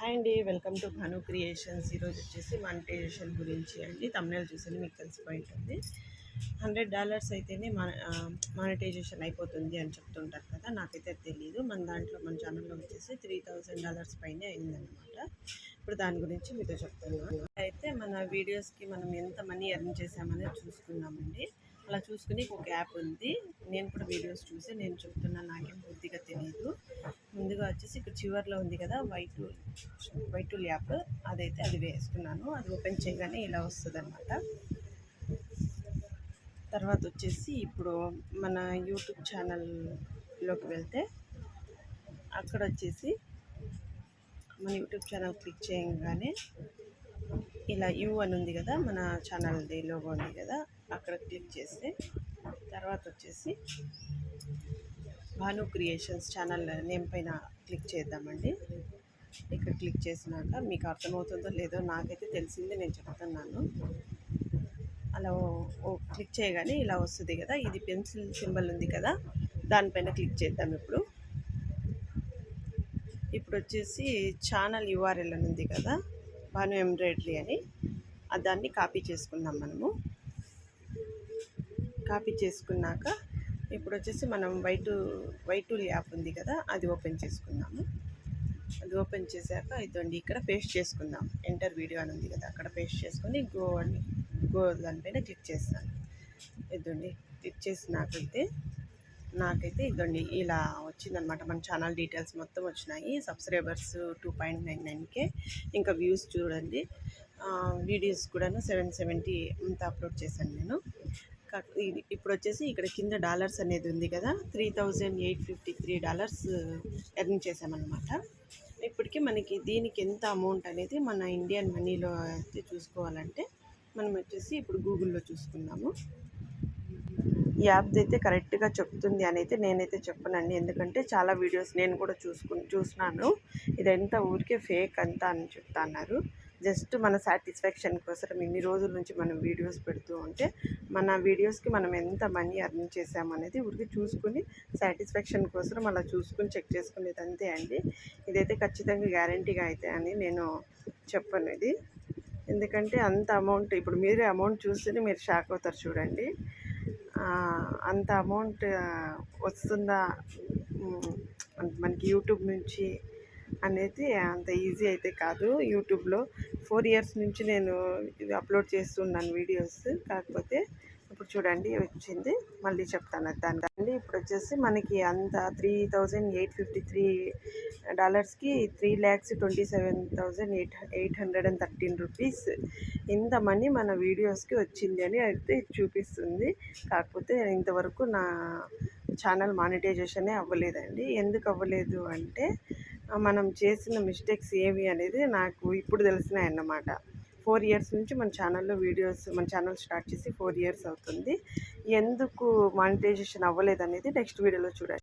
Hi అండి welcome to Bhanu creations. ఈరోజు వచ్చేసి మానిటైజేషన్ గురించి అండి. తమిళ చూసేది మీకు తెలిసిపోయి ఉంటుంది హండ్రెడ్ డాలర్స్ అయితేనే మన మానిటైజేషన్ అయిపోతుంది అని చెప్తుంటారు కదా నాకైతే తెలియదు మన దాంట్లో మన ఛానల్లో వచ్చేసి త్రీ థౌజండ్ డాలర్స్ పైనే అయిందనమాట ఇప్పుడు దాని గురించి మీతో చెప్తున్నాను. అయితే మన వీడియోస్కి మనం ఎంత మనీ ఎర్న్ చేసామనేది చూసుకున్నామండి అలా చూసుకుని ఒక యాప్ ఉంది. నేను కూడా వీడియోస్ చూసి నేను చెప్తున్నాను నాకేం పూర్తిగా తెలియదు ముందుగా వచ్చేసి ఇక్కడ చివర్లో ఉంది కదా వైట్ వైట్ టూల్ యాప్. అదైతే అది వేసుకున్నాను అది ఓపెన్ చేయగానే ఇలా వస్తుంది అనమాట తర్వాత వచ్చేసి ఇప్పుడు మన యూట్యూబ్ ఛానల్లోకి వెళ్తే అక్కడ వచ్చేసి మన యూట్యూబ్ ఛానల్ క్లిక్ చేయగానే ఇలా యూ అని ఉంది కదా మన ఛానల్ది లోగో ఉంది కదా అక్కడ క్లిక్ చేస్తే తర్వాత వచ్చేసి భాను క్రియేషన్స్ ఛానల్ నేమ్ పైన క్లిక్ చేద్దామండి. ఇక్కడ క్లిక్ చేసినాక మీకు అర్థమవుతుందో లేదో నాకైతే తెలిసింది నేను చెప్తున్నాను. అలా ఓ క్లిక్ చేయగానే ఇలా వస్తుంది కదా ఇది పెన్సిల్ సింబల్ ఉంది కదా దానిపైన క్లిక్ చేద్దాం ఇప్పుడు. ఇప్పుడు వచ్చేసి ఛానల్ యూఆర్ఎల్ అని ఉంది కదా భాను ఎంబ్రాయిడరీ అని దాన్ని కాపీ చేసుకుందాం మనము. కాపీ చేసుకున్నాక ఇప్పుడు వచ్చేసి మనం వైటు వైటు యాప్ ఉంది కదా అది ఓపెన్ చేసుకుందాము అది ఓపెన్ చేశాక ఇదండి ఇక్కడ పేస్ట్ చేసుకుందాం. ఎంటర్ వీడియో అని ఉంది కదా అక్కడ పేస్ట్ చేసుకొని గో అని గో దానిపైన క్లిక్ చేస్తాను. ఇదండి క్లిక్ చేసినాకైతే నాకైతే ఇదండి ఇలా వచ్చిందనమాట మన ఛానల్ డీటెయిల్స్ మొత్తం వచ్చినాయి. Subscribers two point nine nine K ఇంకా వ్యూస్ చూడండి. వీడియోస్ కూడాను సెవెన్ సెవెంటీ అంతా అప్లోడ్ చేశాను నేను. ఇప్పుడు వచ్చేసి ఇక్కడ కింద డాలర్స్ అనేది ఉంది కదా three thousand eight fifty three dollars earn చేసామన్నమాట ఇప్పటికీ మనకి దీనికి ఎంత అమౌంట్ అనేది మన ఇండియన్ మనీలో అయితే చూసుకోవాలంటే మనం వచ్చేసి ఇప్పుడు గూగుల్లో చూసుకుందాము. ఈ యాప్ అయితే కరెక్ట్గా చెప్తుంది అని అయితే నేనైతే చెప్పనండి. ఎందుకంటే చాలా వీడియోస్ నేను కూడా చూసుకు చూసినాను. ఇదంతా ఊరికే ఫేక్ అంతా అని చెప్తా అన్నారు జస్ట్ మన సాటిస్ఫాక్షన్ కోసం ఇన్ని రోజుల నుంచి మనం వీడియోస్ పెడుతూ ఉంటే మన వీడియోస్కి మనం ఎంత మనీ అర్న్ చేసామనేది ఊరికి చూసుకుని సాటిస్ఫాక్షన్ కోసం అలా చూసుకుని చెక్ చేసుకునేది అంతే అండి. ఇదైతే ఖచ్చితంగా గ్యారంటీగా అయితే అని నేను చెప్పను ఇది. ఎందుకంటే అంత అమౌంట్ ఇప్పుడు మీరే అమౌంట్ చూస్తేనే మీరు షాక్ అవుతారు చూడండి. అంత అమౌంట్ వస్తుందా మనకి యూట్యూబ్ నుంచి అనేది అంత ఈజీ అయితే కాదు. యూట్యూబ్లో ఫోర్ ఇయర్స్ నుంచి నేను ఇది అప్లోడ్ చేస్తున్నాను వీడియోస్. కాకపోతే ఇప్పుడు చూడండి వచ్చింది. మళ్ళీ చెప్తాను దాని దాన్ని. ఇప్పుడు వచ్చేసి మనకి అంత three thousand eight fifty three డాలర్స్కి three lakhs twenty seven thousand eight eight hundred and thirteen rupees ఇంత మనీ మన వీడియోస్కి వచ్చింది అని అయితే చూపిస్తుంది. కాకపోతే ఇంతవరకు నా ఛానల్ మానిటైజేషనే అవ్వలేదండి. ఎందుకు అవ్వలేదు అంటే మనం చేసిన మిస్టేక్స్ ఏవి అనేది నాకు ఇప్పుడు తెలిసినాయి అన్నమాట ఫోర్ ఇయర్స్ నుంచి మన ఛానల్లో వీడియోస్ మన ఛానల్ స్టార్ట్ చేసి ఫోర్ ఇయర్స్ అవుతుంది. ఎందుకు మానిటైజేషన్ అవ్వలేదు అనేది నెక్స్ట్ వీడియోలో చూడండి